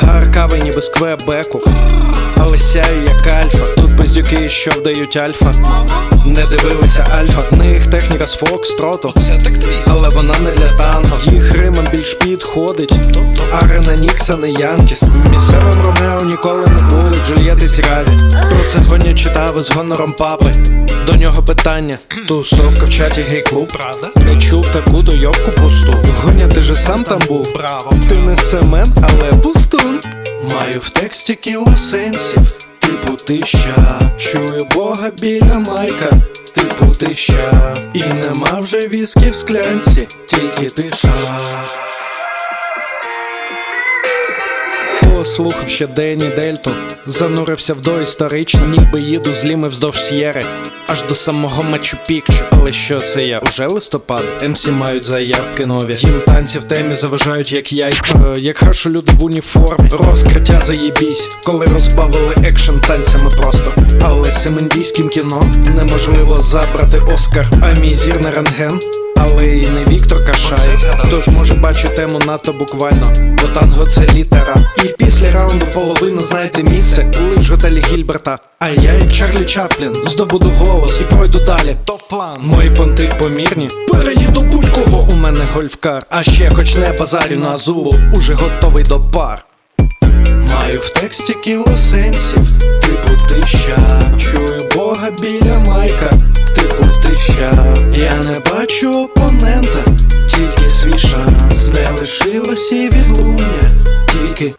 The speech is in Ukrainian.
Гаркавий ніби з Квебеку, але сяю як альфа. Тут пиздюки, що вдають альфа. Не дивилися альфа. В них техніка з Фокстроту. Але вона не для танго. Їх римом більш підходить. Арена Нікса не Янкіс. Місцевим Ромео ніколи не були Джульєти цікаві. Про це гоня читав із гонором папи. До нього питання. Тусовка в чаті гей-клуб. Правда? Не чув таку дойовку пусту. Гоня, ти же сам там був. Браво. Ти не семен, але пустун. Маю в тексті кіло сенсів. Типу тища, чую Бога біля майка, типу тища, і нема вже віскі в склянці, тільки тиша. Послухав ще Дені Дельту, занурився в доісторично, ніби їду з ліми вздовж С'єри, аж до самого Мачу Пікчу. Але що це я? Уже листопад? МС мають заявки нові. Їм танці в темі заважають, як я, е, як хашу люди в уніформі. Розкриття заєбісь, коли розбавили екшен танцями просто. Але з індійським кіно неможливо забрати Оскар, а мій зір на рентген. Але і не Віктор Кашай, тож може бачу тему надто буквально, бо танго це літера. І після раунду половину знайде місце у лиш готелі Гільберта. А я, як Чарлі Чаплін, здобуду голос і пройду далі. Топ-план. Мої понти помірні. Переїду будь-кого. У мене гольфкар, а ще хоч не базарю на азулу, уже готовий до пар. Маю в тексті кіло сенсів, типу тища, Я не бачу опонента, тільки свій шанс, не лишилось і відлуння, тільки